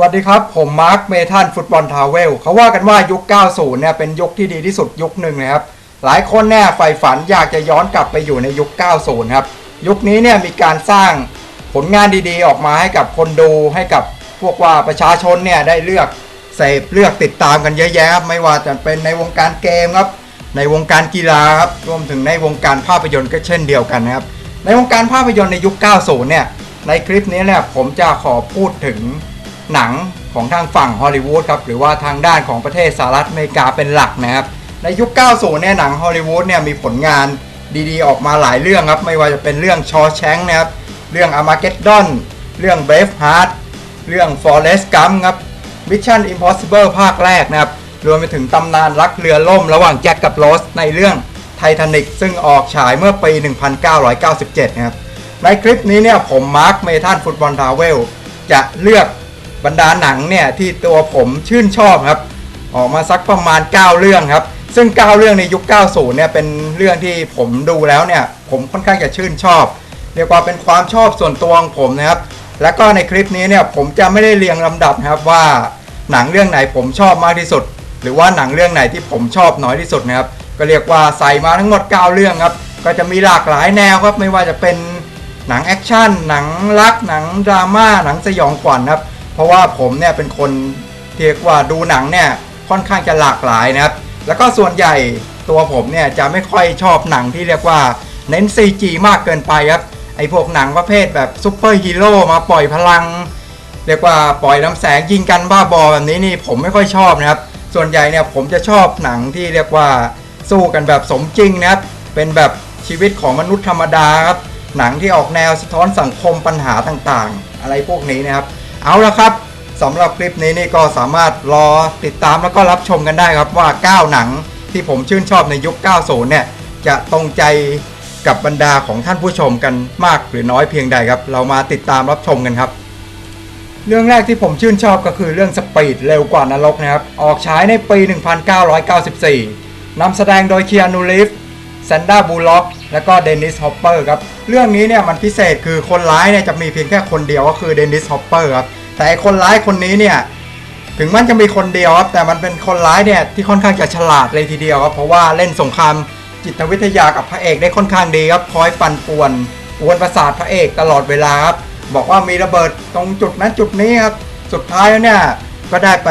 วัสดีครับ ผมมาร์คเมทันฟุตบอลทาวเวลเขาว่ากันว่ายุค 90 เนี่ยเป็นยุคที่ดีที่สุดยุคหนึ่งนะครับ หลายคนเนี่ยใฝ่ฝันอยากจะย้อนกลับไปอยู่ในยุค 90 ครับ ยุคนี้เนี่ยมีการสร้างผลงานดีๆ ออกมาให้กับคนดูให้กับพวกว่าประชาชนเนี่ยได้เลือกเสพเลือกติดตามกันเยอะแยะครับไม่ว่าจะเป็นในวงการเกมครับ ในวงการกีฬาครับรวมถึงในวงการภาพยนตร์ก็เช่นเดียวกันนะครับ ในวงการภาพยนตร์ในยุค 90 เนี่ยในคลิปนี้เนี่ยผมจะขอพูดถึง หนังของทางฝั่งฮอลลีวูดครับหรือว่าทางด้านของประเทศสหรัฐอเมริกาเป็นหลักนะครับในยุค 90 เนี่ยหนังฮอลลีวูดเนี่ยมีผลงานดีๆ ออกมาหลายเรื่องครับ ไม่ว่าจะเป็นเรื่องชอแชงนะครับ เรื่องอามาเกดดอนเรื่องเบฟฮาร์ดเรื่อง Forrest Gump ครับ Mission Impossible ภาคแรกนะครับ รวมไปถึงตำนานรักเรือล่มระหว่างแจ็คกับโรสในเรื่องไททานิกซึ่งออกฉายเมื่อปี 1997 นะครับ ในคลิปนี้เนี่ยผมมาร์คเมทันฟุตบอลทาวเวลจะเลือก บรรดาหนังเนี่ยที่ตัวผมชื่นชอบครับ ออกมาสักประมาณ 9 เรื่องครับ ซึ่ง 9 เรื่องในยุค 90 เนี่ยเป็นเรื่องที่ผมดูแล้วเนี่ยผมค่อนข้างจะชื่นชอบเรียกว่าเป็นความชอบส่วนตัวของผมนะครับ แล้วก็ในคลิปนี้เนี่ยผมจะไม่ได้เรียงลำดับนะครับว่าหนังเรื่องไหนผมชอบมากที่สุด หรือว่าหนังเรื่องไหนที่ผมชอบน้อยที่สุดนะครับ ก็เรียกว่าใส่มาทั้งหมด 9 เรื่องครับ ก็จะมีหลากหลายแนวครับ ไม่ว่าจะเป็นหนังแอคชั่น หนังรัก หนังดราม่า หนังสยองขวัญครับ เพราะว่าผมเนี่ยเป็นคนเรียกว่าดูหนังเนี่ยค่อนข้างจะหลากหลายนะครับ แล้วก็ส่วนใหญ่ตัวผมเนี่ยจะไม่ค่อยชอบหนังที่เรียกว่าเน้น CG มากเกินไปครับไอพวกหนังประเภทแบบซูเปอร์ฮีโร่มาปล่อยพลัง เรียกว่าปล่อยน้ำแสงยิงกันบ้าบอแบบนี้นี่ผมไม่ค่อยชอบนะครับ ส่วนใหญ่เนี่ยผมจะชอบหนังที่เรียกว่าสู้กันแบบสมจริงนะครับ เป็นแบบชีวิตของมนุษย์ธรรมดาครับ หนังที่ออกแนวสะท้อนสังคมปัญหาต่างๆ อะไรพวกนี้นะครับ เอาละครับสำหรับคลิปนี้นี่ก็สามารถรอติดตามแล้วก็รับชมกันได้ครับว่า 9 หนังที่ผมชื่นชอบในยุค 90 เนี่ย จะตรงใจกับบรรดาของท่านผู้ชมกันมากหรือน้อยเพียงใดครับ เรามาติดตามรับชมกันครับ เรื่องแรกที่ผมชื่นชอบก็คือเรื่องสปีดเร็วกว่านรกนะครับ ออกฉายในปี 1994นำแสดงโดยเคียนูรีฟแซนด้าบูล็อกและก็เดนิสฮอปเปอร์ครับ เรื่องนี้เนี่ยมันพิเศษคือคนร้ายเนี่ยจะมีเพียงแค่คนเดียวก็คือเดนิสฮอปเปอร์ครับ แต่คนร้ายคนนี้เนี่ยถึงมันจะมีคนเดียวครับแต่มันเป็นคนร้ายเนี่ยที่ค่อนข้างจะฉลาดเลยทีเดียวครับเพราะว่าเล่นสงครามจิตวิทยากับพระเอกได้ค่อนข้างดีครับคอยปั่นป่วนกวนประสาทพระเอกตลอดเวลาครับบอกว่ามีระเบิดตรงจุดนั้นจุดนี้ครับสุดท้ายแล้วเนี่ยก็ได้ไป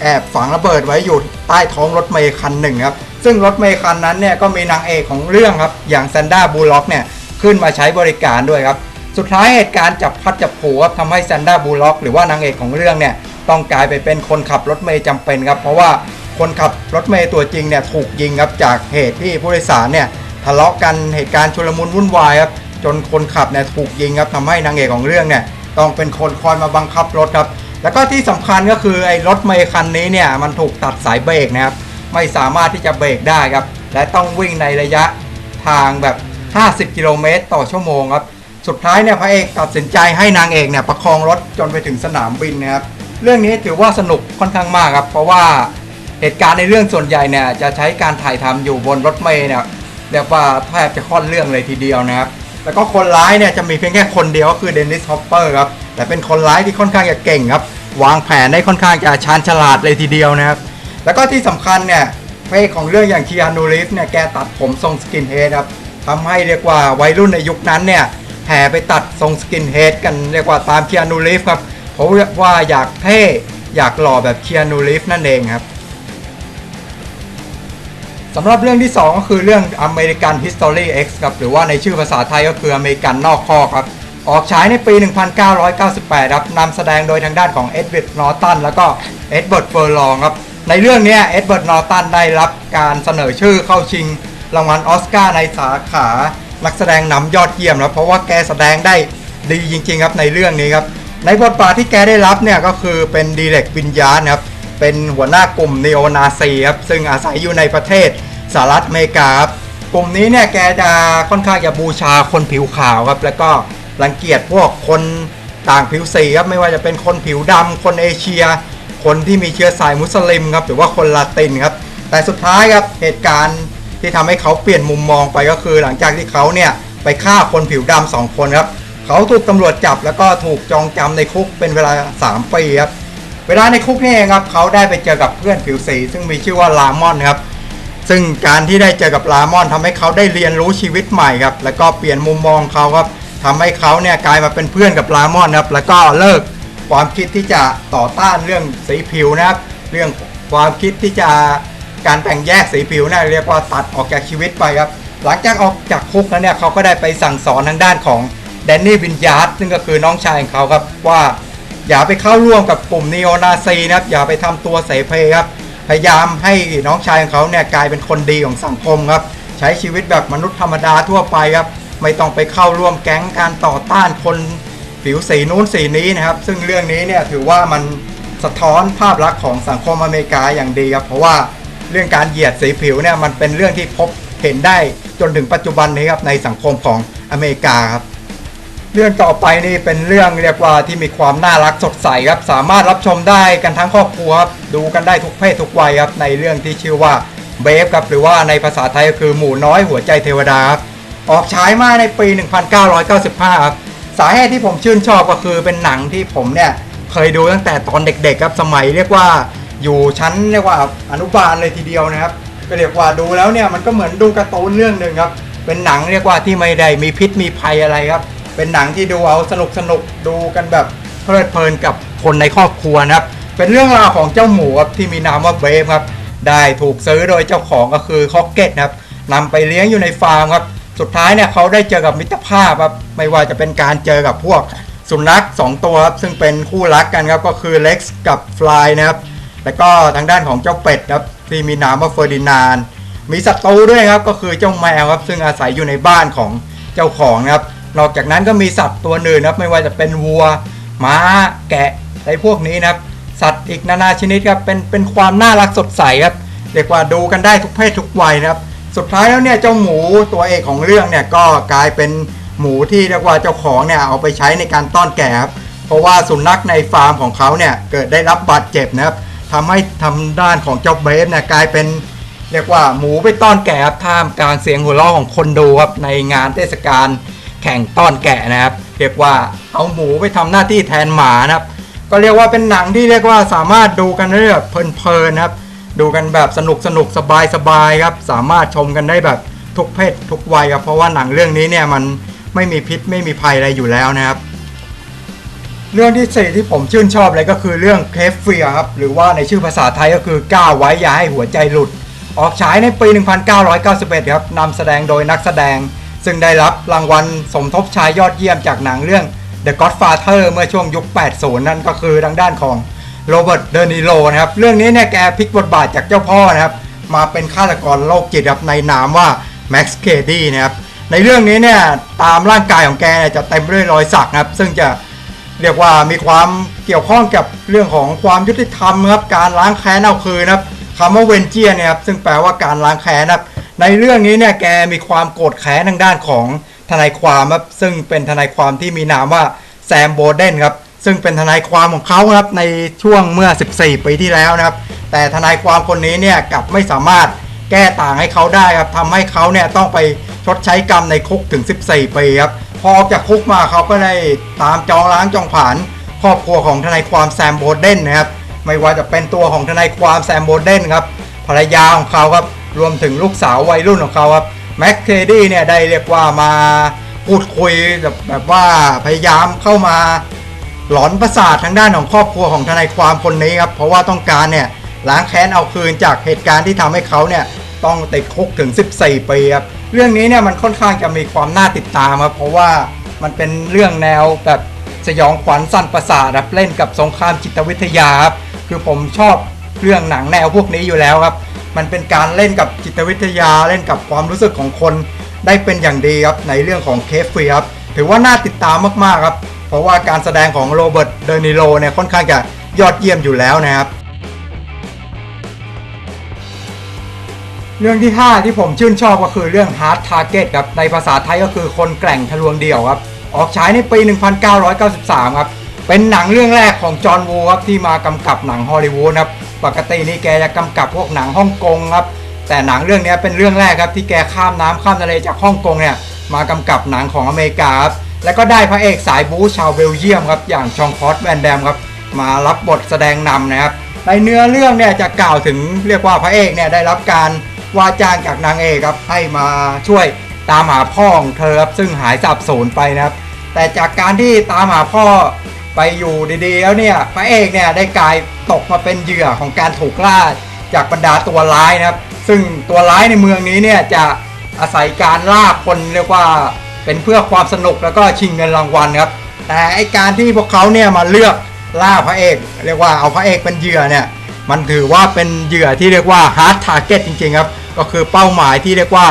แอบฝังระเบิดไว้อยู่ใต้ท้องรถเมย์คันหนึ่งครับซึ่งรถเมย์คันนั้นเนี่ยก็มีนางเอกของเรื่องครับอย่างแซนด้าบูล็อกเนี่ยขึ้นมาใช้บริการด้วยครับ สุดท้ายเหตุการณ์จับพัดจับผูครับทำให้แซนด้าบูล็อกหรือว่านางเอกของเรื่องเนี่ยต้องกลายไปเป็นคนขับรถเมย์จำเป็นครับ เพราะว่าคนขับรถเมย์ตัวจริงเนี่ยถูกยิงครับจากเหตุที่ผู้โดยสารเนี่ยทะเลาะกันเหตุการณ์ชุลมุนวุ่นวายครับจนคนขับเนี่ยถูกยิงครับทำให้นางเอกของเรื่องเนี่ยต้องเป็นคนคอยมาบังคับรถครับ แล้วก็ที่สำคัญก็คือไอ้รถเมย์คันนี้เนี่ยมันถูกตัดสายเบรกนะครับไม่สามารถที่จะเบรกได้ครับและต้องวิ่งในระยะทางแบบ 50 กิโลเมตรต่อชั่วโมงครับ สุดท้ายเนี่ยพระเอกตัดสินใจให้นางเอกเนี่ยประคองรถจนไปถึงสนามบินนะครับเรื่องนี้ถือว่าสนุกค่อนข้างมากครับเพราะว่าเหตุการณ์ในเรื่องส่วนใหญ่เนี่ยจะใช้การถ่ายทำอยู่บนรถเมล์เนี่ยเรียกว่าแทบจะค่อนเรื่องเลยทีเดียวนะครับแล้วก็คนร้ายเนี่ยจะมีเพียงแค่คนเดียวก็คือเดนนิสฮอปเปอร์ครับแต่เป็นคนร้ายที่ค่อนข้างจะเก่งครับวางแผนได้ค่อนข้างจะชาญฉลาดเลยทีเดียวนะครับแล้วก็ที่สำคัญเนี่ยพระเอกของเรื่องอย่างคีอานูรีฟเนี่ยแกตัดผมทรงสกินเฮดครับทำให้เรียกว่าวัยรุ่นในยุคนั้นเนี่ย แห่ไปตัดทรงสกินเฮดกันเรียกว่าตามเคีอานูรีฟครับเพราะว่าอยากเท่อยากหล่อแบบเคีอานูรีฟนั่นเองครับสำหรับเรื่องที่ 2 ก็คือเรื่อง American History X ครับหรือว่าในชื่อภาษาไทยก็คืออเมริกันนอกคอครับ ออกฉายในปี 1998 ครับนำแสดงโดยทางด้านของเอ็ดเวิร์ดนอร์ตันแล้วก็เอ็ดเวิร์ดเฟอร์ลองครับ ในเรื่องนี้เอ็ดเวิร์ดนอร์ตันได้รับการเสนอชื่อเข้าชิงรางวัลออสการ์ในสาขา นักแสดงนำยอดเยี่ยมแล้วเพราะว่าแกแสดงได้ดีจริงๆครับในเรื่องนี้ครับในบทบาทที่แกได้รับเนี่ยก็คือเป็นดีเล็กวิญญาณครับเป็นหัวหน้ากลุ่มนีโอนาซีครับซึ่งอาศัยอยู่ในประเทศสหรัฐอเมริกาครับกลุ่มนี้เนี่ยแกจะค่อนข้างจะบูชาคนผิวขาวครับแล้วก็รังเกียจพวกคนต่างผิวสีครับไม่ว่าจะเป็นคนผิวดำคนเอเชีย คนที่มีเชื้อสายมุสลิมครับหรือว่าคนลาตินครับแต่สุดท้ายครับเหตุการณ์ ที่ทำให้เขาเปลี่ยนมุมมองไปก็คือ หลังจากที่เขาเนี่ยไปฆ่าคนผิวดำสองคนครับเขาถูกตำรวจจับแล้วก็ถูกจองจำในคุกเป็นเวลา3ปีครับเวลาในคุกนี่เองครับเขาได้ไปเจอกับเพื่อนผิวสี ซึ่งมีชื่อว่าลามอนครับซึ่งการที่ได้เจอกับลามอนทำให้เขาได้เรียนรู้ชีวิตใหม่ครับแล้วก็เปลี่ยนมุมมองเขาครับทำให้เขาเนี่ยกลายมาเป็นเพื่อนกับลามอนครับแล้วก็เลิกความคิดที่จะต่อต้านเรื่องสีผิวนะครับ เรื่องความคิดที่จะ การแบ่งแยกสีผิวนะเรียกว่าตัดออกจากชีวิตไปครับ หลังจากออกจากคุกแล้วเนี่ยเขาก็ได้ไปสั่งสอนทางด้านของแดนนี่วินยาร์ดซึ่งก็คือน้องชายของเขาครับว่าอย่าไปเข้าร่วมกับกลุ่มนีโอนาซีนะครับอย่าไปทำตัวเสเพครับพยายามให้น้องชายของเขาเนี่ยกลายเป็นคนดีของสังคมครับใช้ชีวิตแบบมนุษย์ธรรมดาทั่วไปครับไม่ต้องไปเข้าร่วมแก๊งการต่อต้านคนผิวสีนู้นสีนี้นะครับ ซึ่งเรื่องนี้เนี่ยถือว่ามันสะท้อนภาพลักษณ์ของสังคมอเมริกาอย่างดีครับเพราะว่า เรื่องการเหยียดสีผิวเนี่ยมันเป็นเรื่องที่พบเห็นได้จนถึงปัจจุบันนี้ครับในสังคมของอเมริกาครับเรื่องต่อไปนี่เป็นเรื่องเรียกว่าที่มีความน่ารักสดใสครับสามารถรับชมได้กันทั้งครอบครัวครับดูกันได้ทุกเพศทุกวัยครับในเรื่องที่ชื่อว่าเบฟครับหรือว่าในภาษาไทยก็คือหมูน้อยหัวใจเทวดาครับออกฉายมาในปี 1995 ครับสาเหตุที่ผมชื่นชอบก็คือเป็นหนังที่ผมเนี่ยเคยดูตั้งแต่ตอนเด็กๆครับสมัยเรียกว่า อยู่ชั้นเรียกว่าอนุบาลเลยทีเดียวนะครับ ก็เรียกว่าดูแล้วเนี่ยมันก็เหมือนดูการ์ตูนเรื่องหนึ่งครับ เป็นหนังเรียกว่าที่ไม่ได้มีพิษมีภัยอะไรครับ เป็นหนังที่ดูเอาสนุกสนุกดูกันแบบเพลิดเพลินกับคนในครอบครัวนะครับ เป็นเรื่องราวของเจ้าหมูครับที่มีนามว่าเบฟครับ ได้ถูกซื้อโดยเจ้าของก็คือคอกเก็ตครับนำไปเลี้ยงอยู่ในฟาร์มครับ สุดท้ายเนี่ยเขาได้เจอกับมิตรภาพครับ ไม่ว่าจะเป็นการเจอกับพวกสุนัขสองตัวครับซึ่งเป็นคู่รักกันครับก็คือเล็กซ์กับฟลายนะครับ แล้วก็ทางด้านของเจ้าเป็ดครับที่มีนามว่าเฟอร์ดินานมีศัตรูด้วยครับก็คือเจ้าแมวครับซึ่งอาศัยอยู่ในบ้านของเจ้าของนะครับ นอกจากนั้นก็มีสัตว์ตัวอื่นนะครับไม่ว่าจะเป็นวัวม้าแกะอะไรพวกนี้นะครับสัตว์อีกนานาชนิดครับเป็นเป็นความน่ารักสดใสครับเรียกว่าดูกันได้ทุกเพศทุกวัยนะครับสุดท้ายแล้วเนี่ยเจ้าหมูตัวเอกของเรื่องเนี่ยก็กลายเป็นหมูที่เรียกว่าเจ้าของเนี่ยเอาไปใช้ในการต้อนแกะครับเพราะว่าสุนัขในฟาร์มของเขาเนี่ยเกิดได้รับบาดเจ็บนะครับ ทำให้ทำด้านของเจ้าเบฟเนี่ยกลายเป็นเรียกว่าหมูไปต้อนแกะครับท่ามกลางเสียงหัวเราะของคนดูครับในงานเทศกาลแข่งต้อนแกะนะครับ เรียกว่าเอาหมูไปทำหน้าที่แทนหมานะครับ ก็เรียกว่าเป็นหนังที่เรียกว่าสามารถดูกันได้แบบเพลินๆนะครับ ดูกันแบบสนุกสนุกสบายสบายครับ สามารถชมกันได้แบบทุกเพศทุกวัยครับเพราะว่าหนังเรื่องนี้เนี่ยมันไม่มีพิษไม่มีภัยอะไรอยู่แล้วนะครับ เรื่องที่สี่ที่ผมชื่นชอบเลยก็คือเรื่องเคฟเฟียครับ หรือว่าในชื่อภาษาไทยก็คือก้าวไว้อย่าให้หัวใจหลุด ออกฉายในปี 1991 ครับนำแสดงโดยนักแสดง ซึ่งได้รับรางวัลสมทบชายยอดเยี่ยมจากหนังเรื่อง The Godfather เมื่อช่วงยุค 80 นั่นก็คือทางด้านของโรเบิร์ตเดนิโลนะครับ เรื่องนี้เนี่ยแกพลิกบทบาทจากเจ้าพ่อนะครับ มาเป็นฆาตกรโรคจิตครับในนามว่าแม็กซ์เคดีนะครับในเรื่องนี้เนี่ยตามร่างกายของแกจะเต็มด้วยรอยสักนะครับ ซึ่งจะ เรียกว่ามีความเกี่ยวข้องกับเรื่องของความยุติธรรมครับการล้างแค้นเอาคืนนะครับคำว่าเวนเจียเนี่ยครับซึ่งแปลว่าการล้างแค้นนะครับในเรื่องนี้เนี่ยแกมีความโกรธแค้นทางด้านของทนายความครับซึ่งเป็นทนายความที่มีนามว่าแซมโบเดนครับซึ่งเป็นทนายความของเขาครับในช่วงเมื่อ 14 ปีที่แล้วนะครับ แต่ทนายความคนนี้เนี่ยกลับไม่สามารถแก้ต่างให้เขาได้ครับทำให้เขาเนี่ยต้องไปชดใช้กรรมในคุกถึง 14 ปีครับ พอออกจากคุกมาเขาก็ได้ตามจองล้างจองผ่าน ครอบครัวของทนายความแซมโบเดนนะครับไม่ว่าจะเป็นตัวของทนายความแซมโบเดนครับภรรยาของเขาครับรวมถึงลูกสาววัยรุ่นของเขาครับแม็กเคดี้เนี่ยได้เรียกว่ามาพูดคุยแบบแบบว่าพยายามเข้ามาหลอนประสาททางด้านของครอบครัวของทนายความคนนี้ครับเพราะว่าต้องการเนี่ยล้างแค้นเอาคืนจากเหตุการณ์ที่ทำให้เขาเนี่ยต้องติดคุกถึง 14ปีครับ เรื่องนี้เนี่ยมันค่อนข้างจะมีความน่าติดตามครับเพราะว่ามันเป็นเรื่องแนวแบบสยองขวัญสั้นประสาทรับเล่นกับสงครามจิตวิทยาครับคือผมชอบเรื่องหนังแนวพวกนี้อยู่แล้วครับ มันเป็นการเล่นกับจิตวิทยาเล่นกับความรู้สึกของคนได้เป็นอย่างดีครับในเรื่องของเคฟเฟียครับถือว่าน่าติดตามมากๆครับ เพราะว่าการแสดงของโรเบิร์ตเดนิโลเนี่ยค่อนข้างจะยอดเยี่ยมอยู่แล้วนะครับ เรื่องที่ 5 ที่ผมชื่นชอบก็คือเรื่อง Hard Target ครับในภาษาไทยก็คือคนแกร่งทะลวงเดี่ยวครับออกฉายในปี 1993 ครับเป็นหนังเรื่องแรกของจอห์นวูครับที่มากำกับหนังฮอลลีวูดครับปกตินี่แกจะกำกับพวกหนังฮ่องกงครับแต่หนังเรื่องนี้เป็นเรื่องแรกครับที่แกข้ามน้ำข้ามทะเลจากฮ่องกงเนี่ยมากำกับหนังของอเมริกาครับแล้วก็ได้พระเอกสายบู๊ชาวเบลเยียมครับอย่างชองพอตแวนแดมครับมารับบทแสดงนำนะครับในเนื้อเรื่องเนี่ยจะกล่าวถึงเรียกว่าพระเอกเนี่ยได้รับการ ว่าจ้างจากนางเอกครับให้มาช่วยตามหาพ่อของเธอครับซึ่งหายสับสูญไปนะครับ แต่จากการที่ตามหาพ่อไปอยู่ดีๆแล้วเนี่ยพระเอกเนี่ยได้กลายตกมาเป็นเหยื่อของการถูกล่าจากบรรดาตัวร้ายนะครับ ซึ่งตัวร้ายในเมืองนี้เนี่ยจะอาศัยการล่าคนเรียกว่าเป็นเพื่อความสนุกแล้วก็ชิงเงินรางวัลครับแต่ไอการที่พวกเขาเนี่ยมาเลือกล่าพระเอก เรียกว่าเอาพระเอกเป็นเหยื่อเนี่ย มันถือว่าเป็นเหยื่อที่เรียกว่า hard target จริงๆครับ ก็คือเป้าหมายที่เรียกว่า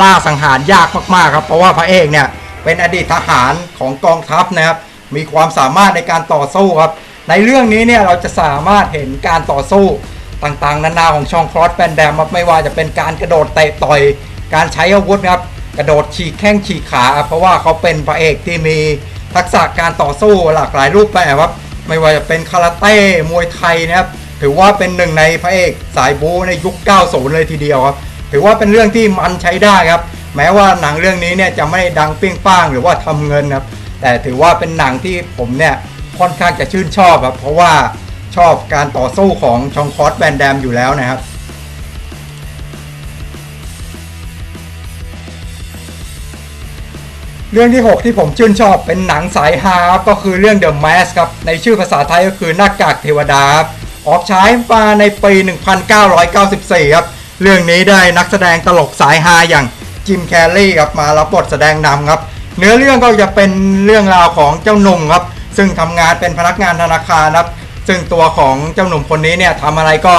ล่าสังหารยากมากๆครับ เพราะว่าพระเอกเนี่ยเป็นอดีตทหารของกองทัพนะครับ มีความสามารถในการต่อสู้ครับ ในเรื่องนี้เนี่ยเราจะสามารถเห็นการต่อสู้ต่างๆ นานาของช่องคลอสแฟนแดมครับไม่ว่าจะเป็นการกระโดดเตะต่อย การใช้อาวุธนะครับ กระโดดฉีกแข้งฉีกขา เพราะว่าเขาเป็นพระเอกที่มีทักษะการต่อสู้หลากหลายรูปแบบครับ ไม่ว่าจะเป็นคาราเต้ มวยไทยนะครับ ถือว่าเป็นหนึ่งในพระเอกสายบูในยุค 90 เลยทีเดียวครับ ถือว่าเป็นเรื่องที่มันใช้ได้ครับ แม้ว่าหนังเรื่องนี้เนี่ยจะไม่ได้ดังเปรี้ยงป้างหรือว่าทำเงินครับ แต่ถือว่าเป็นหนังที่ผมเนี่ยค่อนข้างจะชื่นชอบครับ เพราะว่าชอบการต่อสู้ของชองคอสแวนแดมอยู่แล้วนะครับเรื่องที่ 6 ที่ผมชื่นชอบเป็นหนังสายฮาครับก็คือเรื่อง The Mask ครับ ในชื่อภาษาไทยก็คือหน้ากากเทวดาครับ ออกฉายมาในปี 1994 ครับ เรื่องนี้ได้นักแสดงตลกสายฮาอย่างจิมแคลรี่ครับมารับบทแสดงนำครับ เนื้อเรื่องก็จะเป็นเรื่องราวของเจ้าหนุ่มครับ ซึ่งทำงานเป็นพนักงานธนาคารครับ ซึ่งตัวของเจ้าหนุ่มคนนี้เนี่ยทำอะไรก็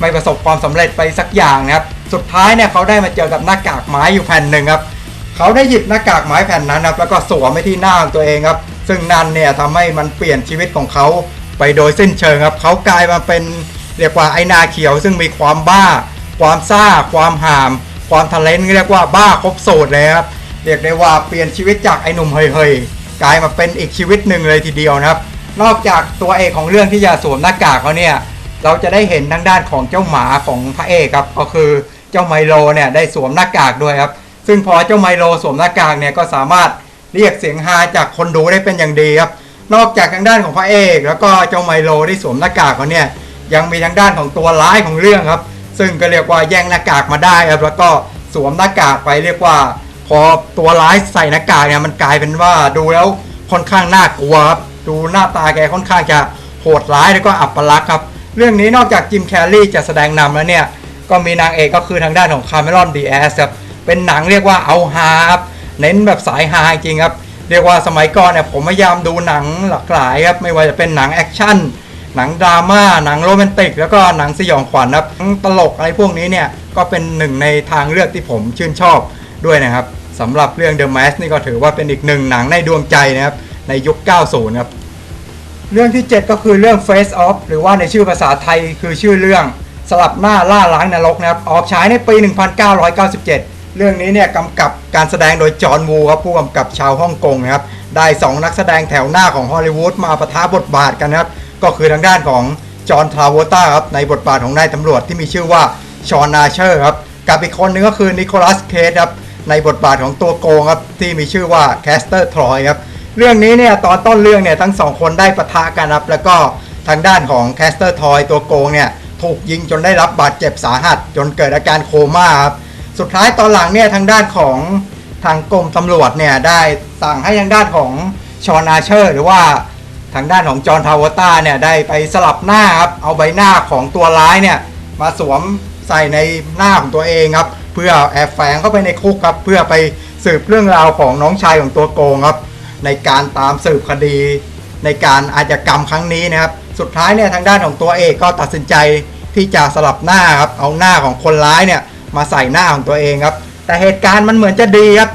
ไม่ประสบความสำเร็จไปสักอย่างนะครับ สุดท้ายเนี่ยเขาได้มาเจอกับหน้ากากไม้อยู่แผ่นหนึ่งครับ เขาได้หยิบหน้ากากไม้แผ่นนั้นครับแล้วก็สวมไปที่หน้าของตัวเองครับ ซึ่งนั่นเนี่ยทำให้มันเปลี่ยนชีวิตของเขา ไปโดยสิ้นเชิงครับเขากลายมาเป็นเรียกว่าไอนาเขียว ซึ่งมีความบ้า ความซ่า ความหาม ความทะเลนเรียกว่าบ้าครบสูตรเลยครับเรียกได้ว่าเปลี่ยนชีวิตจากไอหนุ่มเฮยๆกลายมาเป็นอีกชีวิตหนึ่งเลยทีเดียวนะครับ นอกจากตัวเอกของเรื่องที่จะสวมหน้ากากเขาเนี่ยเราจะได้เห็นทางด้านของเจ้าหมาของพระเอกครับก็คือเจ้าไมโลเนี่ยได้สวมหน้ากากด้วยครับซึ่งพอเจ้าไมโลสวมหน้ากากเนี่ยก็สามารถเรียกเสียงฮาจากคนดูได้เป็นอย่างดีครับ นอกจากทางด้านของพระเอก แล้วก็เจ้าไมโลที่สวมหน้ากากเขาเนี่ยยังมีทางด้านของตัวร้ายของเรื่องครับ ซึ่งก็เรียกว่าแย่งหน้ากากมาได้ครับแล้วก็สวมหน้ากากไปเรียกว่า พอตัวร้ายใส่หน้ากากเนี่ยมันกลายเป็นว่าดูแล้วค่อนข้างน่ากลัวครับดูหน้าตาแกค่อนข้างจะโหดร้ายแล้วก็อัปลักษณ์ครับเรื่องนี้นอกจากจิมแคลรี่จะแสดงนำแล้วเนี่ยก็มีนางเอกก็คือทางด้านของคาร์เมลอนดีแอสครับเป็นหนังเรียกว่าเอาฮาครับเน้นแบบสายฮาจริงครับ เรียกว่าสมัยก่อนเนี่ยผมพยายามดูหนังหลากหลายครับไม่ว่าจะเป็นหนังแอคชั่นหนังดราม่าหนังโรแมนติก แล้วก็หนังสยองขวัญครับหนังตลกอะไรพวกนี้เนี่ยก็เป็นหนึ่งในทางเลือกที่ผมชื่นชอบด้วยนะครับสำหรับเรื่อง The Mask นี่ก็ถือว่าเป็นอีกหนึ่งหนังในดวงใจนะครับในยุค 90 ครับ เรื่องที่ 7 ก็คือเรื่อง Face Off หรือว่าในชื่อภาษาไทยคือชื่อเรื่องสลับหน้าล่าล้างนรกนะครับออกฉายในปี 1997 เรื่องนี้เนี่ยกำกับการแสดงโดยจอห์นวูครับผู้กำกับชาวฮ่องกงนะครับได้2นักแสดงแถวหน้าของฮอลลีวูดมาประทะบทบาทกันนะครับก็คือทางด้านของจอห์นทราโวต้าครับในบทบาทของนายตำรวจที่มีชื่อว่าชอนนาเชอร์ครับกับอีกคนนึงก็คือนิโคลัสเคสครับในบทบาทของตัวโกงครับที่มีชื่อว่าแคสเตอร์ทรอยครับเรื่องนี้เนี่ยตอนต้นเรื่องเนี่ยทั้งสองคนได้ปะทะกันครับแล้วก็ทางด้านของแคสเตอร์ทอยตัวโกงเนี่ยถูกยิงจนได้รับบาดเจ็บสาหัส จนเกิดอาการโคม่าครับ สุดท้ายตอนหลังเนี่ยทางด้านของทางกรมตำรวจเนี่ยได้สั่งให้ทางด้านของชอนอาเชอร์ หรือว่าทางด้านของจอห์นทาวต้าเนี่ยได้ไปสลับหน้าครับเอาใบหน้าของตัวร้ายเนี่ยมาสวมใส่ในหน้าของตัวเองครับเพื่อแอบแฝงเข้าไปในคุกครับเพื่อไปสืบเรื่องราวของน้องชายของตัวโกงครับในการตามสืบคดี ในการอาชญากรรมครั้งนี้นะครับสุดท้ายเนี่ยทางด้านของตัวเอกก็ตัดสินใจที่จะสลับหน้าครับเอาหน้าของคนร้ายเนี่ย มาใส่หน้าของตัวเองครับ แต่เหตุการณ์มันเหมือนจะดีครับ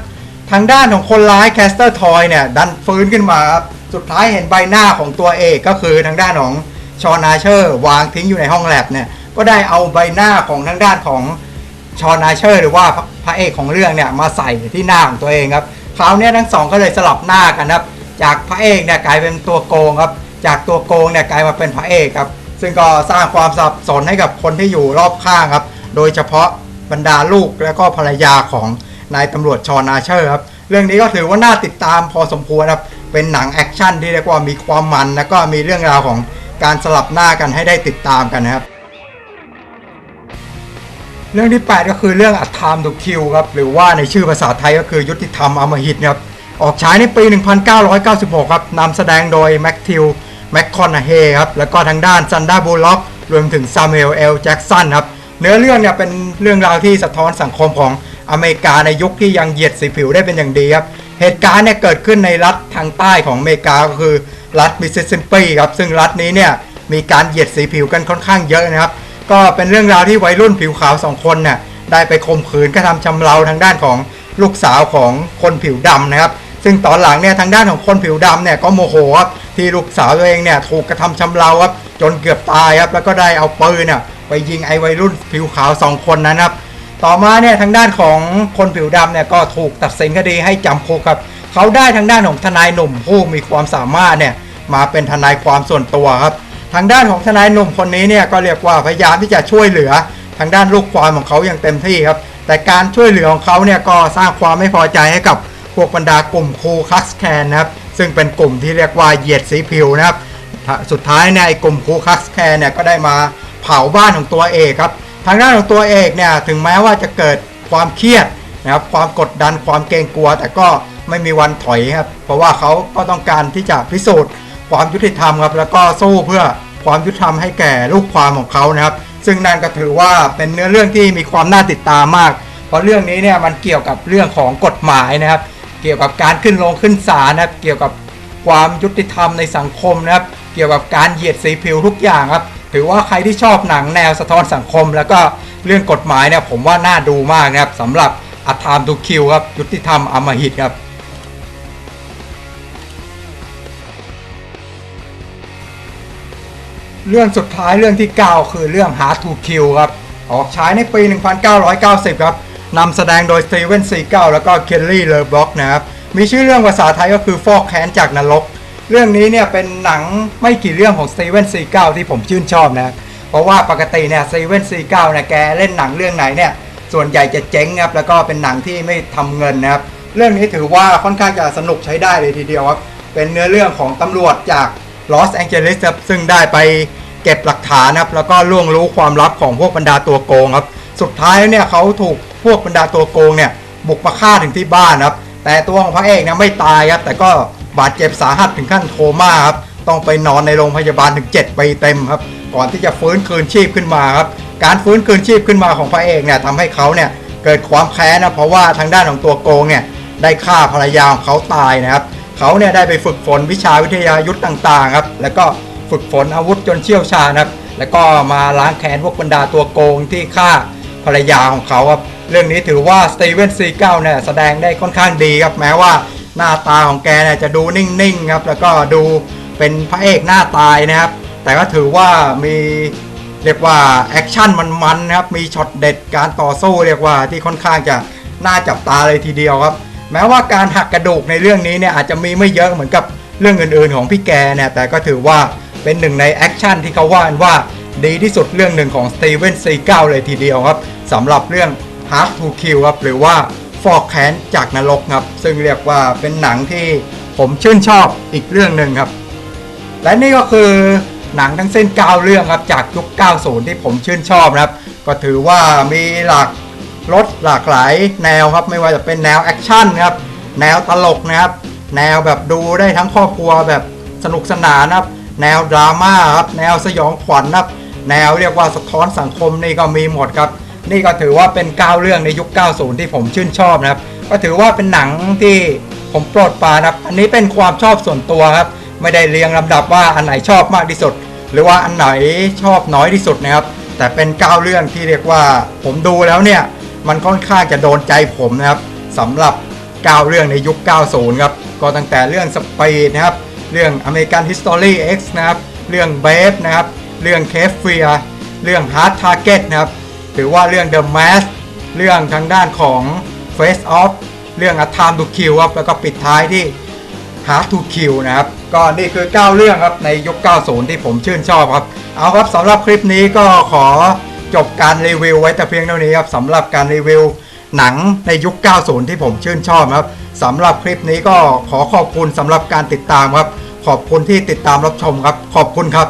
ทางด้านของคนร้ายแคสเตอร์ทอยเนี่ยดันฟื้นขึ้นมาครับสุดท้ายเห็นใบหน้าของตัวเอกก็คือทางด้านของชอนาเชอร์ วางทิ้งอยู่ในห้องแลบเนี่ยก็ได้เอาใบหน้าของทางด้านของชอนาเชอร์ หรือว่าพระเอกของเรื่องเนี่ยมาใส่ที่หน้าของตัวเองครับคราวนี้ทั้งสองก็เลยสลับหน้ากันครับจากพระเอกเนี่ยกลายเป็นตัวโกงครับจากตัวโกงเนี่ยกลายมาเป็นพระเอกครับซึ่งก็สร้างความสับสนให้กับคนที่อยู่รอบข้างครับ โดยเฉพาะ บรรดาลูกและก็ภรรยาของนายตำรวจชอนนาเชอร์ครับเรื่องนี้ก็ถือว่าน่าติดตามพอสมควรครับเป็นหนังแอคชั่นที่เรียกว่ามีความมัน แล้วก็มีเรื่องราวของการสลับหน้ากันให้ได้ติดตามกันนะครับ เรื่องที่ 8 ก็คือเรื่องอัตามดุคิวครับหรือว่าในชื่อภาษาไทยก็คือยุติธรรมอมหิตครับออกฉายในปี 1996 ครับนำแสดงโดยแม็กทิวแมคคอนเฮครับแล้วก็ทางด้านซันดาบูล็อกรวมถึงซามูเอลเอลแจ็กสันครับ เนื้อเรื่องเนี่ยเป็นเรื่องราวที่สะท้อนสังคมของอเมริกาในยุคที่ยังเหยียดสีผิวได้เป็นอย่างดีครับ เหตุการณ์เนี่ยเกิดขึ้นในรัฐทางใต้ของอเมริกาก็คือรัฐมิสซิสซิปปีครับ ซึ่งรัฐนี้เนี่ยมีการเหยียดสีผิวกันค่อนข้างเยอะนะครับ ก็เป็นเรื่องราวที่วัยรุ่นผิวขาวสองคนเนี่ยได้ไปข่มขืนกระทำชำเราทางด้านของลูกสาวของคนผิวดำนะครับ ซึ่งตอนหลังเนี่ยทางด้านของคนผิวดำเนี่ยก็โมโหครับที่ลูกสาวตัวเองเนี่ยถูกกระทำชำเราครับจนเกือบตายครับแล้วก็ได้เอาปืนเนี่ย ไปยิงไอ้วัยรุ่นผิวขาวสองคนนั้นครับ ต่อมาเนี่ยทางด้านของคนผิวดำเนี่ยก็ถูกตัดสินคดีให้จำคุกครับ เขาได้ทางด้านของทนายหนุ่มผู้มีความสามารถเนี่ยมาเป็นทนายความส่วนตัวครับ ทางด้านของทนายหนุ่มคนนี้เนี่ยก็เรียกว่าพยายามที่จะช่วยเหลือ ทางด้านลูกความของเขาอย่างเต็มที่ครับ แต่การช่วยเหลือของเขาเนี่ยก็สร้างความไม่พอใจให้กับพวกบรรดากลุ่มคูคัสแคนนะครับ ซึ่งเป็นกลุ่มที่เรียกว่าเหยียดสีผิวนะครับ สุดท้ายเนี่ยไอ้กลุ่มคูคัสแคนเนี่ยก็ได้มา เผาบ้านของตัวเอกครับ ทางด้านของตัวเอกเนี่ยถึงแม้ว่าจะเกิดความเครียดนะครับความกดดันความเกรงกลัว แต่ก็ไม่มีวันถอยครับ เพราะว่าเขาก็ต้องการที่จะพิสูจน์ ความยุติธรรมครับแล้วก็สู้เพื่อความยุติธรรมให้แก่ลูกความของเขานะครับ ซึ่งนั่นก็ถือว่าเป็นเนื้อเรื่องที่มีความน่าติดตามมาก เพราะเรื่องนี้เนี่ยมันเกี่ยวกับเรื่องของกฎหมายนะครับ เกี่ยวกับการขึ้นลงขึ้นศาลนะครับ เกี่ยวกับความยุติธรรมในสังคมนะครับ เกี่ยวกับการเหยียดสีผิวทุกอย่างครับ ถือว่าใครที่ชอบหนังแนวสะท้อนสังคม แล้วก็เรื่องกฎหมายเนี่ยผมว่าน่าดูมากนะครับสำหรับอัธามดูคิวครับยุติธรรมอมหิตครับเรื่องสุดท้ายเรื่องที่ 9 คือเรื่อง Hard to Kill ครับ ออกฉายในปี 1990 ครับนำแสดงโดยสตีเวนซีเกลแล้วก็เคลลี่เลอบล็อกนะครับ มีชื่อเรื่องภาษาไทยก็คือฟอกแค้นจากนรก เรื่องนี้เนี่ยเป็นหนังไม่กี่เรื่องของสตีเวนซีเกลที่ผมชื่นชอบนะ เพราะว่าปกติเนี่ยสตีเวนซีเกลเนี่ยแกเล่นหนังเรื่องไหนเนี่ยส่วนใหญ่จะเจ๊งครับแล้วก็เป็นหนังที่ไม่ทำเงินนะครับ เรื่องนี้ถือว่าค่อนข้างจะสนุกใช้ได้เลยทีเดียวครับ เป็นเนื้อเรื่องของตำรวจจากลอสแองเจลิสครับซึ่งได้ไปเก็บหลักฐานนะครับแล้วก็ล่วงรู้ความลับของพวกบรรดาตัวโกงครับ สุดท้ายเนี่ยเขาถูกพวกบรรดาตัวโกงเนี่ยบุกมาฆ่าถึงที่บ้านครับ แต่ตัวของพระเอกเนี่ยไม่ตายครับแต่ก็ บาดเจ็บสาหัสถึงขั้นโคม่าครับต้องไปนอนในโรงพยาบาลถึง7ปีเต็มครับ ก่อนที่จะฟื้นคืนชีพขึ้นมาครับ การฟื้นคืนชีพขึ้นมาของพระเอกเนี่ยทำให้เขาเนี่ยเกิดความแค้นนะเพราะว่าทางด้านของตัวโกงเนี่ยได้ฆ่าภรรยาของเขาตายนะครับเขาเนี่ยได้ไปฝึกฝนวิชาวิทยายุทธ์ต่างๆครับแล้วก็ฝึกฝนอาวุธจนเชี่ยวชาญครับแล้วก็มาล้างแค้นพวกบรรดาตัวโกงที่ฆ่าภรรยาของเขาครับเรื่องนี้ถือว่าสตีเวนซีเกลเนี่ยแสดงได้ค่อนข้างดีครับแม้ว่า หน้าตาของแกเนี่ยจะดูนิ่งๆครับแล้วก็ดูเป็นพระเอกหน้าตายนะครับ แต่ก็ถือว่ามีเรียกว่าแอคชั่นมันๆนะครับมีช็อตเด็ดการต่อสู้เรียกว่าที่ค่อนข้างจะน่าจับตาเลยทีเดียวครับ แม้ว่าการหักกระดูกในเรื่องนี้เนี่ยอาจจะมีไม่เยอะเหมือนกับเรื่องอื่นๆของพี่แกเนี่ยแต่ก็ถือว่าเป็นหนึ่งในแอคชั่นที่เขาว่ากันว่าดีที่สุดเรื่องหนึ่งของสตีเวนซีเกลเลยทีเดียวครับสำหรับเรื่อง Hard to Kill ครับหรือว่า ฟอกแค้นจากนรกครับ ซึ่งเรียกว่าเป็นหนังที่ผมชื่นชอบอีกเรื่องหนึ่งครับ และนี่ก็คือหนังทั้งเส้น9เรื่องครับจากยุค 90 ที่ผมชื่นชอบนะครับ ก็ถือว่ามีหลากรสหลากหลายแนวครับ ไม่ว่าจะเป็นแนวแอคชั่นครับ แนวตลกนะครับ แนวแบบดูได้ทั้งครอบครัวแบบสนุกสนานครับ แนวดราม่าครับ แนวสยองขวัญครับ แนวเรียกว่าสะท้อนสังคมนี่ก็มีหมดครับ นี่ก็ถือว่าเป็น 9 เรื่องในยุค 90 ที่ผมชื่นชอบนะครับ ก็ถือว่าเป็นหนังที่ผมโปรดปานครับ อันนี้เป็นความชอบส่วนตัวครับ ไม่ได้เรียงลำดับว่าอันไหนชอบมากที่สุด หรือว่าอันไหนชอบน้อยที่สุดนะครับ แต่เป็น 9 เรื่องที่เรียกว่าผมดูแล้วเนี่ย มันค่อนข้างจะโดนใจผมนะครับสำหรับ 9 เรื่องในยุค 90 ครับ ก็ตั้งแต่เรื่องสปีดนะครับ เรื่อง American History X นะครับ เรื่อง Brave นะครับ เรื่อง c a f e a เรื่อง Hard Target นะครับ หรือว่าเรื่อง The Mask เรื่องทางด้านของ Face Off เรื่อง A Time to Kill ครับแล้วก็ปิดท้ายที่ Hard to Kill นะครับก็นี่คือ 9 เรื่องครับในยุค 90 ที่ผมชื่นชอบครับ เอาครับสำหรับคลิปนี้ก็ขอจบการรีวิวไว้แต่เพียงเท่านี้ครับสำหรับการรีวิวหนังในยุค 90 ที่ผมชื่นชอบครับสำหรับคลิปนี้ก็ขอขอบคุณสำหรับการติดตามครับ ขอบคุณที่ติดตามรับชมครับ ขอบคุณครับ